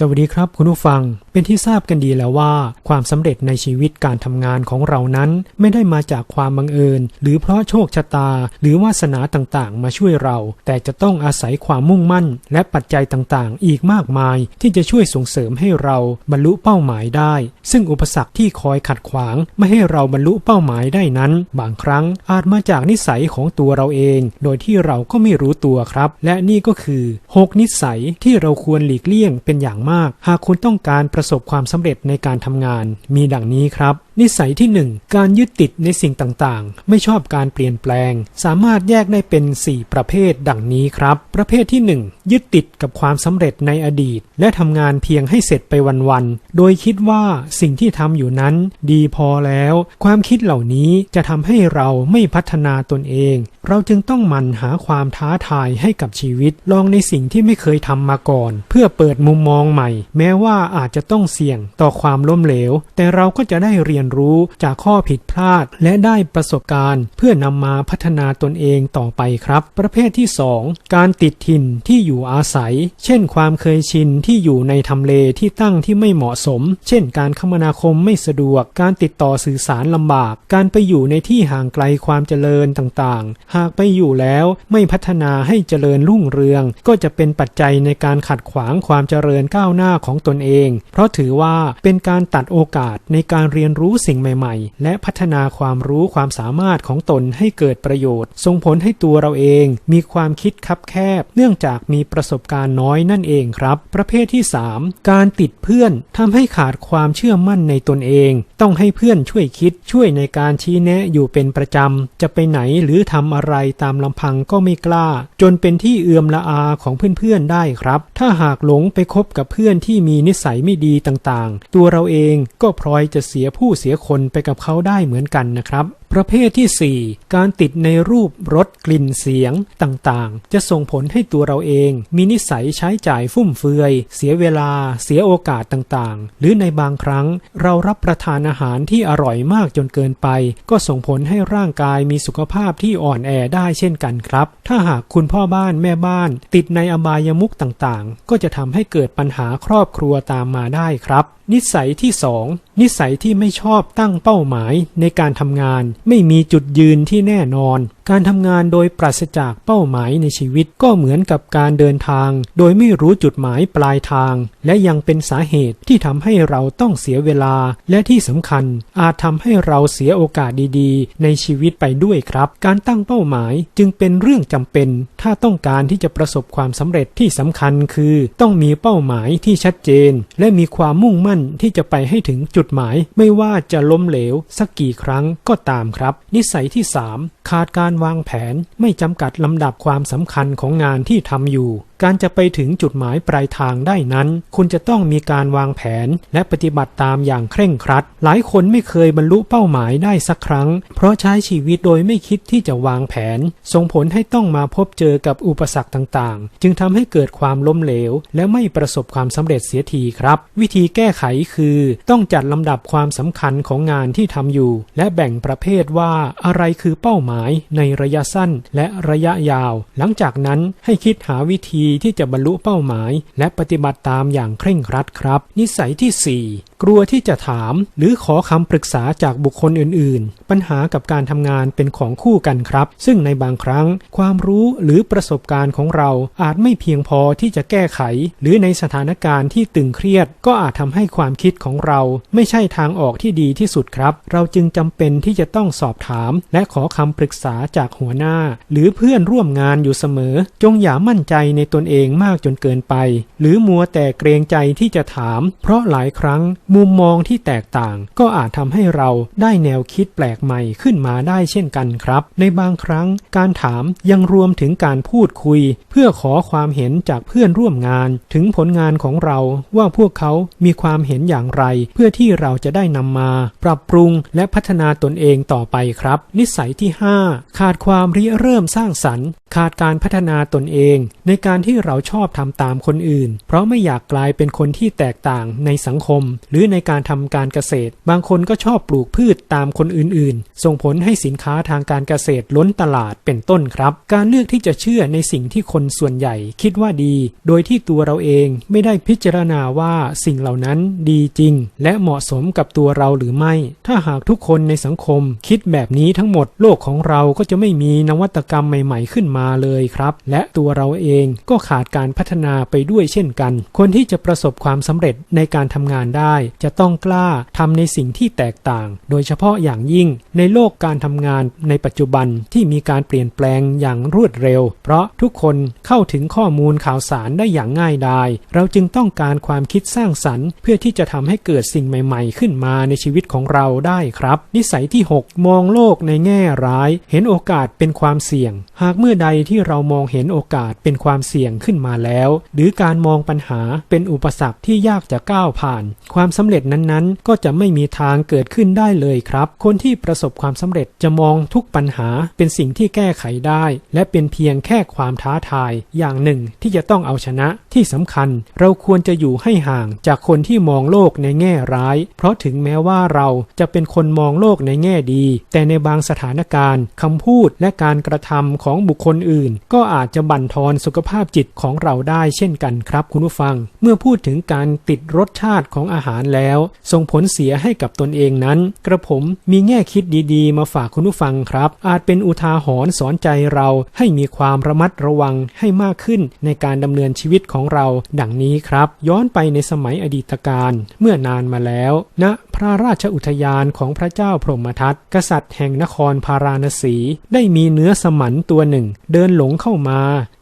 สวัสดีครับคุณผู้ฟัง เป็นที่ทราบกันดีแล้วว่า ความสำเร็จในชีวิตการทำงานของเรานั้น ไม่ได้มาจากความบังเอิญ หรือเพราะโชคชะตา หรือวาสนาต่างๆ มาช่วยเรา แต่จะต้องอาศัยความมุ่งมั่น และปัจจัยต่างๆ อีกมากมาย ที่จะช่วยส่งเสริมให้เราบรรลุเป้าหมายได้ ซึ่งอุปสรรคที่คอยขัดขวาง ไม่ให้เราบรรลุเป้าหมายได้นั้น บางครั้งอาจมาจากนิสัยของตัวเราเอง โดยที่เราก็ไม่รู้ตัวครับ และนี่ก็คือ 6 นิสัยที่เราควรหลีกเลี่ยงเป็นอย่างมาก หากคุณต้องการประสบความสำเร็จในการทำงาน มีดังนี้ครับ นิสัยที่ 1 การยึดติดในสิ่งต่างๆ ไม่ชอบการเปลี่ยนแปลง สามารถแยกได้เป็น 4 ประเภทดังนี้ครับ ประเภทที่ 1 ยึดติดกับความสำเร็จในอดีต และทำงานเพียงให้เสร็จไปวันๆ โดยคิดว่าสิ่งที่ทำอยู่นั้นดีพอแล้ว ความคิดเหล่านี้จะทำให้เราไม่พัฒนาตนเอง เราจึงต้องหมั่นหาความท้าทายให้กับชีวิต ลองในสิ่งที่ไม่เคยทำมาก่อน เพื่อเปิดมุมมองใหม่ แม้ว่าอาจจะต้องเสี่ยงต่อความล้มเหลว แต่เราก็จะได้เรียนรู้จากข้อผิดพลาด และได้ประสบการณ์ เพื่อนำมาพัฒนาตนเองต่อไปครับ ประเภทที่ 2 การติดถิ่นที่อยู่อาศัย เช่น ความเคยชินที่อยู่ในทำเลที่ตั้งที่ไม่เหมาะสม เช่น การคมนาคมไม่สะดวก การติดต่อสื่อสารลำบาก การไปอยู่ในที่ห่างไกลความเจริญต่างๆ หากไปอยู่แล้วไม่พัฒนาให้เจริญรุ่งเรือง ก็จะเป็นปัจจัยในการขัดขวางความเจริญก้าวหน้าของตนเอง เพราะถือว่าเป็นการตัดโอกาสในการเรียนรู้สิ่งใหม่ ๆ และพัฒนาความรู้ความสามารถของตนให้เกิดประโยชน์ ส่งผลให้ตัวเราเอง มีความคิดคับแคบ เนื่องจากมีประสบการณ์น้อยนั่นเองครับ ประเภทที่ 3 การติดเพื่อนทำให้ขาดความเชื่อมั่นในตนเอง ต้องให้เพื่อนช่วยคิดช่วยในการชี้แนะอยู่เป็นประจำ จะไปไหนหรือทำอะไรตามลำพังก็ไม่กล้า จนเป็นที่เอือมละอาของเพื่อนๆได้ครับ ถ้าหากหลงไปคบกับเพื่อนที่มีนิสัยไม่ดีต่างๆ ตัวเราเองก็พลอยจะเสียผู้เสียคนไปกับเขาได้เหมือนกันนะครับ ประเภทที่ 4 การติดในรูปรสกลิ่นเสียงต่างๆ จะส่งผลให้ตัวเราเอง มีนิสัยใช้จ่ายฟุ่มเฟือย เสียเวลา เสียโอกาสต่างๆ หรือในบางครั้งเรารับประทานอาหารที่อร่อยมากจนเกินไป ก็ส่งผลให้ร่างกายมีสุขภาพที่อ่อนแอได้เช่นกันครับ ถ้าหากคุณพ่อบ้านแม่บ้าน ติดในอบายมุขต่างๆ ก็จะทำให้เกิดปัญหาครอบครัวตามมาได้ครับ นิสัยที่ 2 นิสัยที่ไม่ชอบตั้งเป้าหมายในการทำงาน ไม่มีจุดยืนที่แน่นอน การทำงานโดยปราศจากเป้าหมายในชีวิตก็เหมือนกับการเดินทาง โดยไม่รู้จุดหมายปลายทาง และยังเป็นสาเหตุที่ทำให้เราต้องเสียเวลา และที่สำคัญ อาจทำให้เราเสียโอกาสดีๆ ในชีวิตไปด้วยครับ การตั้งเป้าหมายจึงเป็นเรื่องจำเป็น ถ้าต้องการที่จะประสบความสำเร็จที่สำคัญคือ ต้องมีเป้าหมายที่ชัดเจน และมีความมุ่งมั่นที่จะไปให้ถึงจุดหมาย ไม่ว่าจะล้มเหลวสักกี่ครั้งก็ตามครับ นิสัยที่ 3 ขาดการวางแผนไม่จำกัดลำดับความสำคัญของงานที่ทำอยู่ การจะไปถึงจุดหมายปลายทางได้นั้น คุณจะต้องมีการวางแผน และปฏิบัติตามอย่างเคร่งครัด หลายคนไม่เคยบรรลุเป้าหมายได้สักครั้ง เพราะใช้ชีวิตโดยไม่คิดที่จะวางแผน ส่งผลให้ต้องมาพบเจอกับอุปสรรคต่างๆ จึงทำให้เกิดความล้มเหลว และไม่ประสบความสำเร็จเสียทีครับ วิธีแก้ไขคือ ต้องจัดลำดับความสำคัญของงานที่ทำอยู่ และแบ่งประเภทว่าอะไรคือเป้าหมายในระยะสั้นและระยะยาว หลังจากนั้นให้คิดหาวิธีที่จะบรรลุเป้าหมาย และปฏิบัติตามอย่างเคร่งครัดครับ นิสัยที่ 4 กลัวที่จะถามหรือขอคำปรึกษาจากบุคคลอื่นๆ ปัญหากับการทำงานเป็นของคู่กันครับ ซึ่งในบางครั้ง ความรู้หรือประสบการณ์ของเราอาจไม่เพียงพอที่จะแก้ไข หรือในสถานการณ์ที่ตึงเครียด ก็อาจทำให้ความคิดของเรา ไม่ใช่ทางออกที่ดีที่สุดครับ เราจึงจำเป็นที่จะต้องสอบถาม และขอคำปรึกษาจากหัวหน้า หรือเพื่อนร่วมงานอยู่เสมอ จงอย่ามั่นใจในตนเองมากจนเกินไป หรือมัวแต่เกรงใจที่จะถาม เพราะหลายครั้งมุมมองที่แตกต่างก็อาจทำให้เราได้แนวคิดแปลกใหม่ขึ้นมาได้เช่นกันครับ ในบางครั้งการถามยังรวมถึงการพูดคุย เพื่อขอความเห็นจากเพื่อนร่วมงาน ถึงผลงานของเราว่าพวกเขามีความเห็นอย่างไร เพื่อที่เราจะได้นำมา ปรับปรุงและพัฒนาตนเองต่อไปครับ นิสัยที่ 5 ขาดความริเริ่มสร้างสรรค์ขาดการพัฒนาตนเอง ในการที่เราชอบทำตามคนอื่น เพราะไม่อยากกลายเป็นคนที่แตกต่างในสังคมหรืรือในการทำการเกษตร บางคนก็ชอบปลูกพืชตามคนอื่นๆ ส่งผลให้สินค้าทางการเกษตรล้นตลาดเป็นต้นครับ การเลือกที่จะเชื่อในสิ่งที่คนส่วนใหญ่คิดว่าดี โดยที่ตัวเราเองไม่ได้พิจารณาว่าสิ่งเหล่านั้นดีจริง และเหมาะสมกับตัวเราหรือไม่ ถ้าหากทุกคนในสังคม คิดแบบนี้ทั้งหมดโลกของเราก็จะไม่มีนวัตกรรมใหม่ๆขึ้นมาเลยครับ และตัวเราเองก็ขาดการพัฒนาไปด้วยเช่นกัน คนที่จะประสบความสำเร็จในการทำงานได้จะต้องกล้าทำในสิ่งที่แตกต่าง โดยเฉพาะอย่างยิ่งในโลกการทำงานในปัจจุบันที่มีการเปลี่ยนแปลงอย่างรวดเร็ว เพราะทุกคนเข้าถึงข้อมูลข่าวสารได้อย่างง่ายดาย เราจึงต้องการความคิดสร้างสรรค์ เพื่อที่จะทำให้เกิดสิ่งใหม่ ๆ ขึ้นมาในชีวิตของเราได้ครับ นิสัยที่ 6 มองโลกในแง่ร้าย เห็นโอกาสเป็นความเสี่ยง หากเมื่อใดที่เรามองเห็นโอกาสเป็นความเสี่ยงขึ้นมาแล้ว หรือการมองปัญหาเป็นอุปสรรคที่ยากจะก้าวผ่าน ความสำเร็จนั้นๆ ก็จะไม่มีทางเกิดขึ้นได้เลยครับ คนที่ประสบความสำเร็จจะมองทุกปัญหาเป็นสิ่งที่แก้ไขได้ และเป็นเพียงแค่ความท้าทาย อย่างหนึ่งที่จะต้องเอาชนะที่สำคัญ เราควรจะอยู่ให้ห่างจากคนที่มองโลกในแง่ร้าย เพราะถึงแม้ว่าเราจะเป็นคนมองโลกในแง่ดี แต่ในบางสถานการณ์คำพูดและการกระทำของบุคคลอื่น ก็อาจจะบั่นทอนสุขภาพจิตของเราได้เช่นกันครับ คุณผู้ฟัง เมื่อพูดถึงการติดรสชาติของอาหารแล้ว ส่งผลเสียให้กับตนเองนั้น กระผมมีแง่คิดดีๆ มาฝากคุณผู้ฟังครับ อาจเป็นอุทาหรณ์สอนใจเราให้มีความระมัดระวังให้มากขึ้นในการดำเนินชีวิตของเรา ดังนี้ครับ ย้อนไปในสมัยอดีตการเมื่อนานมาแล้วณนะ พระราชอุทยานของพระเจ้าพรหมทัตกษัตริย์แห่งนครพาราณสี ได้มีเนื้อสมันตัวหนึ่ง เดินหลงเข้ามา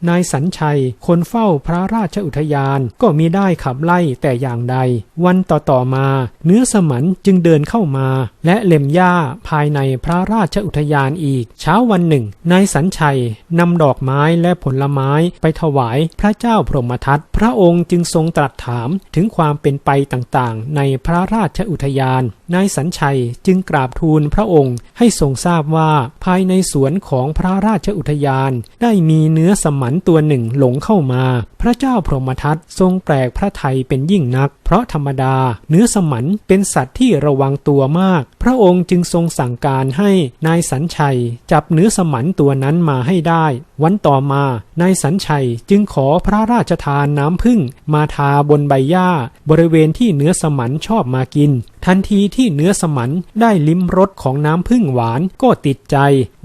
นายสัญชัย คนเฝ้าพระราชอุทยานก็มีได้ขับไล่แต่อย่างใด วันต่อต่อมา เนื้อสมันจึงเดินเข้ามา และเล็มหญ้าภายในพระราชอุทยานอีก เช้าวันหนึ่งนายสัญชัยนำดอกไม้และผลไม้ไปถวายพระเจ้าพรหมทัตพระองค์จึงทรงตรัสถามถึงความเป็นไปต่างๆ ในพระราชอุทยานนายสัญชัยจึงกราบทูลพระองค์ให้ทรงทราบว่าภายในสวนของพระราชอุทยาน ได้มีเนื้อสมันตัวหนึ่งหลงเข้ามา พระเจ้าพรหมทัตทรงแปลกพระไทยเป็นยิ่งนัก เพราะธรรมดา เนื้อสมันเป็นสัตว์ที่ระวังตัวมาก พระองค์จึงทรงสั่งการให้นายสัญชัย จับเนื้อสมันตัวนั้นมาให้ได้ วันต่อมานายสัญชัยจึงขอพระราชทานน้ำพึ่งมาทาบนใบหญ้า บริเวณที่เนื้อสมันชอบมากินทันทีที่เนื้อสมันได้ลิ้มรสของน้ำพึ่งหวานก็ติดใจ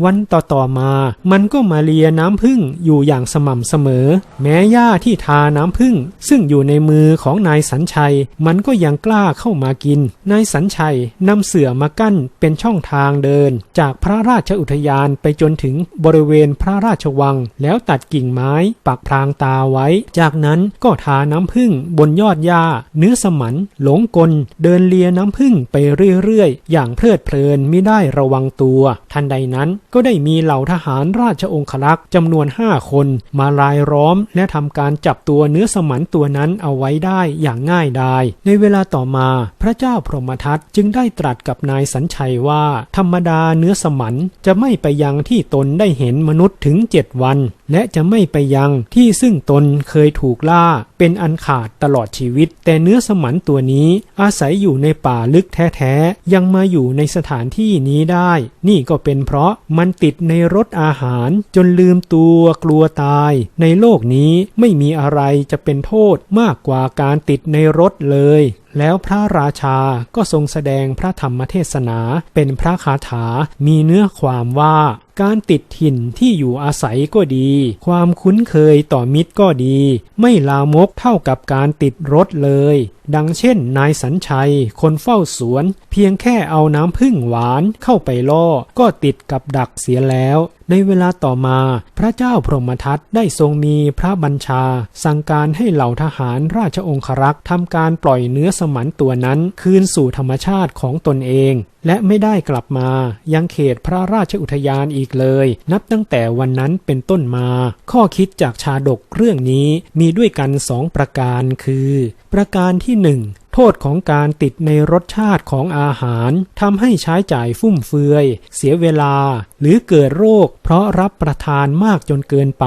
วันต่อต่อมา มันก็มาเลียน้ำพึ่งอยู่อย่างสม่ำเสมอ แม้หญ้าที่ทาน้ำพึ่ง ซึ่งอยู่ในมือของนายสัญชัย มันก็ยังกล้าเข้ามากิน นายสัญชัยนำเสื่อมากั้นเป็นช่องทางเดิน จากพระราชอุทยานไปจนถึงบริเวณพระราชวัง แล้วตัดกิ่งไม้ปักพรางตาไว้ จากนั้นก็ทาน้ำพึ่งบนยอดหญ้าเนื้อสมันหลงกลเดินเลียน้ำพึ่งไปเรื่อยๆ อย่างเพลิดเพลินไม่ได้ระวังตัว ทันใดนั้นก็ได้มีเหล่าทหารราชองครักษ์จำนวนห้าคนมาลายล้อมและทำการจับตัวเนื้อสมันตัวนั้นเอาไว้ได้อย่างง่ายดาย ในเวลาต่อมาพระเจ้าพรหมทัตจึงได้ตรัสกับนายสัญชัยว่า ธรรมดาเนื้อสมันจะไม่ไปยังที่ตนได้เห็นมนุษย์ถึงเจ็ดวัน และจะไม่ไปยังที่ซึ่งตนเคยถูกล่าเป็นอันขาดตลอดชีวิต แต่เนื้อสมันตัวนี้อาศัยอยู่ในป่าลึกแท้ๆ ยังมาอยู่ในสถานที่นี้ได้ นี่ก็เป็นเพราะมันติดในรสอาหารจนลืมตัวกลัวตาย ในโลกนี้ไม่มีอะไรจะเป็นโทษมากกว่าการติดในรถเลยแล้วพระราชาก็ทรงแสดงพระธรรมเทศนาเป็นพระคาถา มีเนื้อความว่า การติดถิ่นที่อยู่อาศัยก็ดี ความคุ้นเคยต่อมิตรก็ดี ไม่ลามกเท่ากับการติดรถเลย ดังเช่น นายสัญชัย คนเฝ้าสวน เพียงแค่เอาน้ำพึ่งหวานเข้าไปล่อ ก็ติดกับดักเสียแล้ว ในเวลาต่อมา พระเจ้าพรหมทัตได้ทรงมีพระบัญชา สั่งการให้เหล่าทหารราชองครักษ์ทำการปล่อยเนื้อสมันตัวนั้น คืนสู่ธรรมชาติของตนเอง และไม่ได้กลับมายังเขตพระราชอุทยานอีกเลย นับตั้งแต่วันนั้นเป็นต้นมา ข้อคิดจากชาดกเรื่องนี้มีด้วยกันสองประการคือ ประการที่หนึ่งโทษของการติดในรสชาติของอาหารทำให้ใช้จ่ายฟุ่มเฟือย เสียเวลา หรือเกิดโรค เพราะรับประทานมากจนเกินไป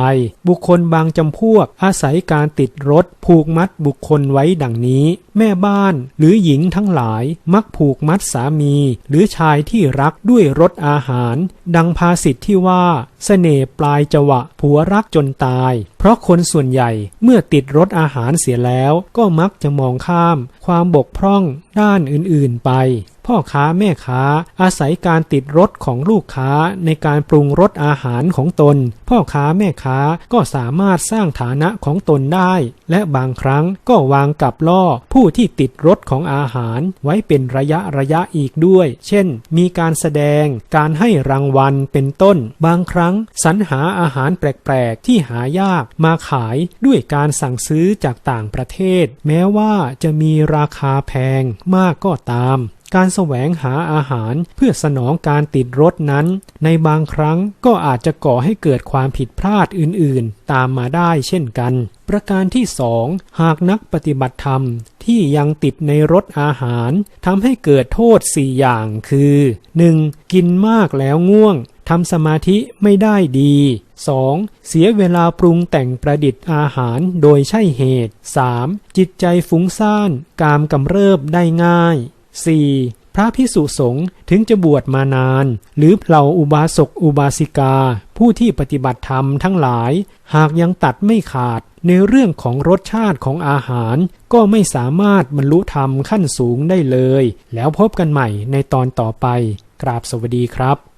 บุคคลบางจำพวกอาศัยการติดรถผูกมัดบุคคลไว้ดังนี้ แม่บ้านหรือหญิงทั้งหลายมักผูกมัดสามี หรือชายที่รักด้วยรสอาหาร ดังภาษิตที่ว่าเสน่ห์ปลายจวะผัวรักจนตาย เพราะคนส่วนใหญ่เมื่อติดรสอาหารเสียแล้วก็มักจะมองข้ามความความบกพร่องด้านอื่นๆไป พ่อค้าแม่ค้า อาศัยการติดรถของลูกค้าในการปรุงรสอาหารของตน พ่อค้าแม่ค้าก็สามารถสร้างฐานะของตนได้ และบางครั้งก็วางกับล่อผู้ที่ติดรสของอาหารไว้เป็นระยะระยะอีกด้วย เช่น มีการแสดงการให้รางวัลเป็นต้น บางครั้งสรรหาอาหารแปลกๆ ที่หายากมาขายด้วยการสั่งซื้อจากต่างประเทศ แม้ว่าจะมีราคาแพงมากก็ตาม การแสวงหาอาหารเพื่อสนองการติดรถนั้น ในบางครั้งก็อาจจะก่อให้เกิดความผิดพลาดอื่นๆ ตามมาได้เช่นกัน ประการที่สองหากนักปฏิบัติธรรมที่ยังติดในรสอาหารทำให้เกิดโทษสี่อย่างคือ 1. กินมากแล้วง่วงทำสมาธิไม่ได้ดี 2. เสียเวลาปรุงแต่งประดิษฐ์อาหารโดยใช่เหตุ 3. จิตใจฟุ้งซ่าน กามกำเริบได้ง่าย 4. พระพิสุสงฆ์ถึงจะบวชมานาน หรือเหล่าอุบาสกอุบาสิกา ผู้ที่ปฏิบัติธรรมทั้งหลาย หากยังตัดไม่ขาดในเรื่องของรสชาติของอาหาร ก็ไม่สามารถบรรลุธรรมขั้นสูงได้เลย แล้วพบกันใหม่ในตอนต่อไป กราบสวัสดีครับ